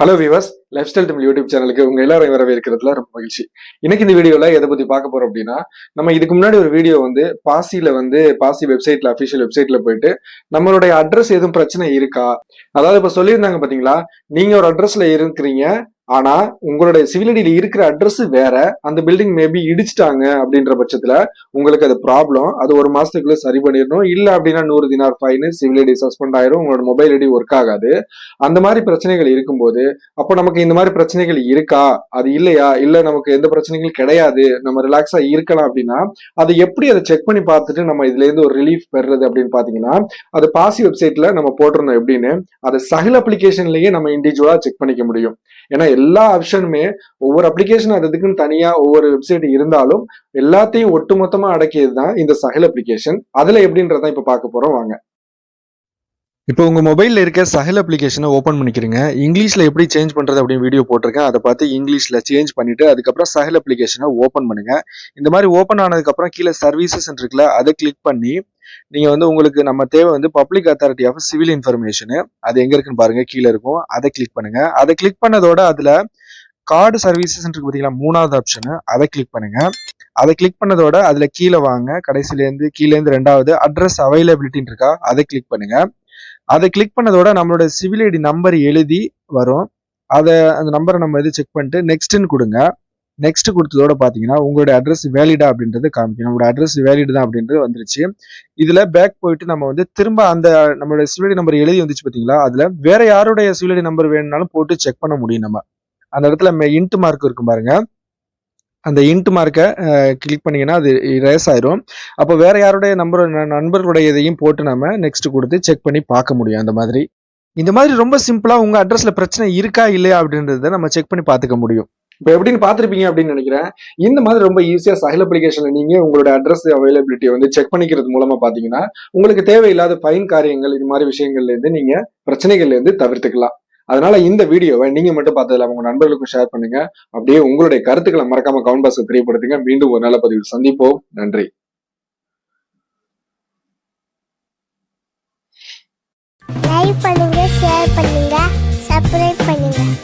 Hello விவஸ் life style Tamil YouTube சேனலுக்கு உங்க எல்லாரும் வரவேற்கிறதுல ரொம்ப மகிழ்ச்சி. இன்னைக்கு இந்த வீடியோல எதை பத்தி பார்க்க போறோம் அப்படின்னா நம்ம இதுக்கு முன்னாடி ஒரு வீடியோ வந்து பாசியில வந்து பாசி வெப்சைட்ல அபிஷியல் வெப்சைட்ல போயிட்டு நம்மளுடைய அட்ரஸ் எதுவும் பிரச்சனை இருக்கா? அதாவது இப்ப சொல்லியிருந்தாங்க பாத்தீங்களா? நீங்க ஒரு அட்ரஸ்ல இருக்கிறீங்க ஆனா உங்களுடைய சிவில் ஐடியில இருக்கிற அட்ரஸ் வேற. அந்த பில்டிங் மேபி இடிச்சிட்டாங்க அப்படின்ற பட்சத்துல உங்களுக்கு அது ப்ராப்ளம் அது ஒரு மாசத்துக்குள்ள சரி பண்ணிடணும். இல்ல அப்படின்னா நூறு தினார் ஃபைன் சிவில் ஐடி சஸ்பெண்ட் ஆயிரும். உங்களோட மொபைல் ஐடி ஒர்க் ஆகாது. அந்த மாதிரி பிரச்சனைகள் இருக்கும்போது அப்போ நமக்கு இந்த மாதிரி பிரச்சனைகள் இருக்கா? அது இல்லையா? இல்ல நமக்கு எந்த பிரச்சனைகள் கிடையாது. நம்ம ரிலாக்ஸா இருக்கலாம் அப்படின்னா அதை எப்படி அதை செக் பண்ணி பார்த்துட்டு நம்ம இதுல இருந்து ஒரு ரிலீஃப் பெறுறது அப்படின்னு பாத்தீங்கன்னா அது பாசி வெப்சைட்ல நம்ம போட்டிருந்தோம் எப்படின்னு அது சகல் அப்ளிகேஷன்லயே நம்ம இண்டிவிஜுவலா செக் பண்ணிக்க முடியும். ஏன்னா எல்லா ஆப்ஷனுமே ஒவ்வொரு அப்ளிகேஷன் அதுக்குன்னு தனியா ஒவ்வொரு வெப்சைட் இருந்தாலும் எல்லாத்தையும் ஒட்டுமொத்தமா அடக்கியது தான் இந்த சஹல் அப்ளிகேஷன் அதுல எப்படின்றத இப்ப பார்க்க போறோம். வாங்க. இப்போ உங்க மொபைல்ல இருக்க சஹல் அப்ளிகேஷனை ஓபன் பண்ணிக்கிறீங்க. இங்கிலீஷ்ல எப்படி சேஞ்ச் பண்றது அப்படின்னு வீடியோ போட்டிருக்கேன். அதை பார்த்து இங்கிலீஷ்ல சேஞ்ச் பண்ணிட்டு அதுக்கப்புறம் சஹல் அப்ளிகேஷனை ஓபன் பண்ணுங்க. இந்த மாதிரி ஓபன் ஆனதுக்கு அப்புறம் கீழே சர்வீசஸ் இருக்குல்ல அதை கிளிக் பண்ணி நீங்கள் வந்து உங்களுக்கு நம்ம தேவை வந்து public authority of civil information அது எங்கே இருக்குன்னு பாருங்க கீழே இருக்கும். அதை கிளிக் பண்ணுங்கள் அதை கிளிக் பண்ணதோட அதில் கார்டு சர்வீசஸ் இருக்கு பார்த்தீங்களா மூணாவது ஆப்ஷனு அதை கிளிக் பண்ணுங்க. அதை கிளிக் பண்ணதோட அதுல கீழே வாங்க கடைசிலேருந்து கீழேருந்து கீழே இருந்து ரெண்டாவது அட்ரஸ் அவைலபிலிட்டின்னு இருக்கா அதை கிளிக் பண்ணுங்க. அதை கிளிக் பண்ணதோட நம்மளோட சிவில் ஐடி நம்பர் எழுதி வரும். அதை அந்த நம்பரை நம்ம இது செக் பண்ணிட்டு நெக்ஸ்ட்னு கொடுங்க. நெக்ஸ்ட் கொடுத்ததோட பார்த்தீங்கன்னா உங்களோட அட்ரஸ் வேலிடா அப்படின்றது காமிக்கும். நம்மளோட அட்ரஸ் வேலிடு தான் அப்படின்றது வந்துருச்சு. இதுல பேக் போயிட்டு நம்ம வந்து திரும்ப அந்த நம்மளோட சிவிலடி நம்பர் எழுதி வந்துச்சு பார்த்தீங்களா அதுல வேற யாருடைய சிவிலடி நம்பர் வேணும்னாலும் போட்டு செக் பண்ண முடியும் நம்ம. அந்த இடத்துல இன்ட் மார்க் இருக்கும் பாருங்க. அந்த இன்ட் மார்க்கை கிளிக் பண்ணீங்கன்னா அது ரேஸ் ஆயிரும். அப்போ வேற யாருடைய நம்பர் நண்பர்களுடைய இதையும் போட்டு நம்ம நெக்ஸ்ட் கொடுத்து செக் பண்ணி பார்க்க முடியும் அந்த மாதிரி. இந்த மாதிரி ரொம்ப சிம்பிளா உங்க அட்ரஸ்ல பிரச்சனை இருக்கா இல்லையா அப்படின்றத நம்ம செக் பண்ணி பார்த்துக்க முடியும். இப்போ எப்படின்னு பார்த்துருப்பீங்க அப்படின்னு நினைக்கிறேன். இந்த மாதிரி ரொம்ப ஈஸியாக சைல் அப்ளிகேஷனில் நீங்கள் உங்களோட அட்ரஸ் அவைலபிலிட்டியை வந்து செக் பண்ணிக்கிறது மூலமாக பார்த்தீங்கன்னா உங்களுக்கு தேவையில்லாத ஃபைன் காரியங்கள் இது மாதிரி விஷயங்கள்ல இருந்து பிரச்சனைகள்லேருந்து தவிர்த்துக்கலாம். அதனால இந்த வீடியோவை நீங்கள் மட்டும் பார்த்ததில்ல உங்கள் நண்பர்களுக்கும் ஷேர் பண்ணுங்க. அப்படியே உங்களுடைய கருத்துக்களை மறக்காம கவுண்ட் பாக்ஸ்ல தெரியப்படுத்துங்க. மீண்டும் ஒரு நல்ல பதிவில் சந்திப்போம். நன்றி. லைக் பண்ணுங்க ஷேர் பண்ணுங்க சப்ஸ்கிரைப் பண்ணுங்க.